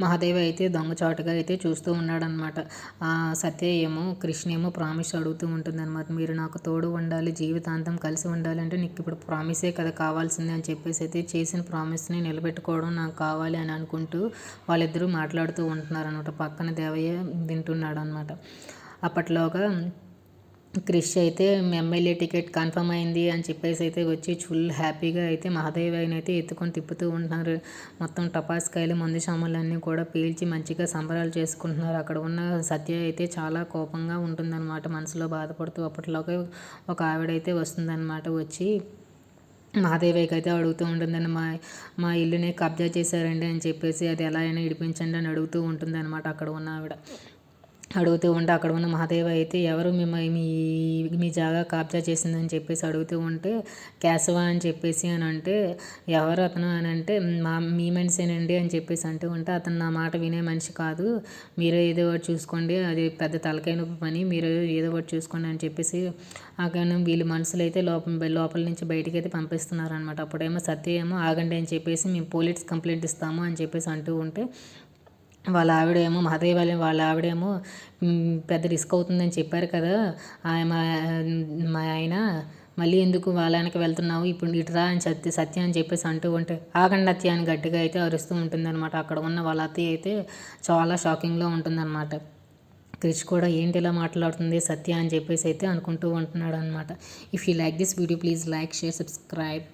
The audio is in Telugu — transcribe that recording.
మహాదేవ్ అయితే దొంగచాటుగా అయితే చూస్తూ ఉన్నాడనమాట సత్య ఏమో కృష్ణ ఏమో ప్రామిస్ అడుగుతూ ఉంటుందన్నమాట. మీరు నాకు తోడు ఉండాలి జీవితాంతం కలిసి ఉండాలి అంటే నీకు ఇప్పుడు ప్రామిసే కదా కావాల్సింది అని చెప్పేసి అయితే చేసిన ప్రామిస్ని నిలబెట్టుకోవడం నాకు కావాలి అని అనుకుంటూ వాళ్ళిద్దరూ మాట్లాడుతూ ఉంటున్నారు అనమాట పక్కన దేవయ్య వింటున్నాడు అనమాట అప్పట్లోగా క్రిష్ అయితే ఎమ్మెల్యే టికెట్ కన్ఫర్మ్ అయింది అని చెప్పేసి అయితే వచ్చి ఫుల్ హ్యాపీగా అయితే మహాదేవ్ అయితే ఎత్తుకొని తిప్పుతూ ఉంటున్నారు. మొత్తం టపాస్కాయలు మందు సామాన్లన్నీ కూడా పీల్చి మంచిగా సంబరాలు చేసుకుంటున్నారు. అక్కడ ఉన్న సత్య అయితే చాలా కోపంగా ఉంటుందన్నమాట. మనసులో బాధపడుతూ అప్పట్లోకి ఒక ఆవిడైతే వస్తుందన్నమాట. వచ్చి మహాదేవికి అయితే అడుగుతూ ఉంటుందని మా మా ఇల్లుని కబ్జా చేశారండి అని చెప్పేసి అది ఎలా అయినా ఇడిపించండి అని అడుగుతూ ఉంటుంది అనమాట అక్కడ ఉన్న ఆవిడ. అడుగుతూ ఉంటే అక్కడ ఉన్న మహాదేవ అయితే ఎవరు మిమ్మల్ని మీ మీ జాగా కాబ్జా చేసిందని చెప్పేసి అడుగుతూ ఉంటే కేశవ అని చెప్పేసి అని అంటే ఎవరు అతను? అని అంటే మా మీ మనిషేనండి అని చెప్పేసి అంటూ ఉంటే అతను నా మాట వినే మనిషి కాదు. మీరే ఏదో ఒకటి చూసుకోండి. అది పెద్ద తలకైన పని. మీరు ఏదో ఒకటి చూసుకోండి అని చెప్పేసి అక్కడ వీళ్ళు మనుషులు అయితే లోపల లోపల నుంచి బయటికి అయితే పంపిస్తున్నారు అనమాట అప్పుడేమో సత్య ఏమో ఆగండి అని చెప్పేసి మేము పోలీస్ కంప్లైంట్ ఇస్తాము అని చెప్పేసి అంటూ ఉంటే వాళ్ళ ఆవిడేమో మహాదేవాలయం వాళ్ళ వాళ్ళ ఆవిడేమో పెద్ద రిస్క్ అవుతుందని చెప్పారు కదా. మా మా ఆయన మళ్ళీ ఎందుకు వాళ్ళ వెళ్తున్నావు? ఇప్పుడు ఇటురా అని సత్య సత్య అని చెప్పేసి అంటూ ఉంటే ఆగండి అత్య అని గట్టిగా అయితే అరుస్తూ ఉంటుందన్నమాట. అక్కడ ఉన్న వాళ్ళ అత్తయ్య అయితే చాలా షాకింగ్లో ఉంటుందన్నమాట. క్రిష్ కూడా ఏంటి ఇలా మాట్లాడుతుంది సత్య అని చెప్పేసి అయితే అనుకుంటూ ఉంటున్నాడు అనమాట if you like this video please like share subscribe